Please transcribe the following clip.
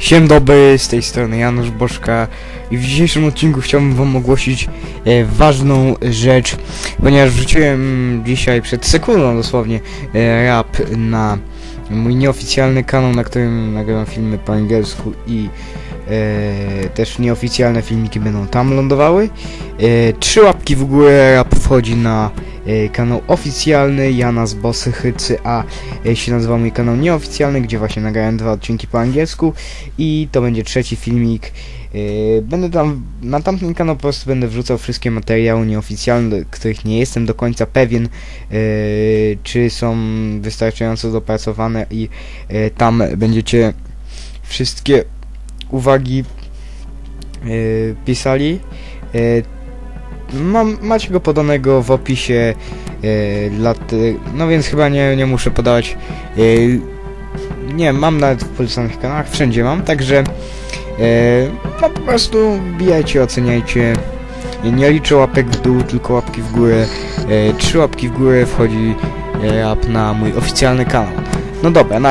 Siem dobry, z tej strony Janusz Bożka i w dzisiejszym odcinku chciałbym wam ogłosić e, ważną rzecz, ponieważ wrzuciłem dzisiaj przed sekundą dosłownie e, rap na mój nieoficjalny kanał, na którym nagrywam filmy po angielsku i e, też nieoficjalne filmiki będą tam lądowały. E, trzy łapki w górę, rap wchodzi na kanał oficjalny Jana z Bosy Hycy, a e, się nazywa mój kanał nieoficjalny, gdzie właśnie nagrałem dwa odcinki po angielsku i to będzie trzeci filmik. Yy, Będę tam, na tamten kanał po prostu będę wrzucał wszystkie materiały nieoficjalne, których nie jestem do końca pewien, czy są wystarczająco dopracowane i tam będziecie wszystkie uwagi pisali. Yy, Mam, macie go podanego w opisie yy, dla ty, no więc chyba nie, nie muszę podawać yy, nie, mam nawet w polecanych kanałach, wszędzie mam, także e, no po prostu wbijajcie, oceniajcie. Nie liczę łapek w dół, tylko łapki w górę. E, trzy łapki w górę wchodzi e, rap na mój oficjalny kanał. No dobra, na.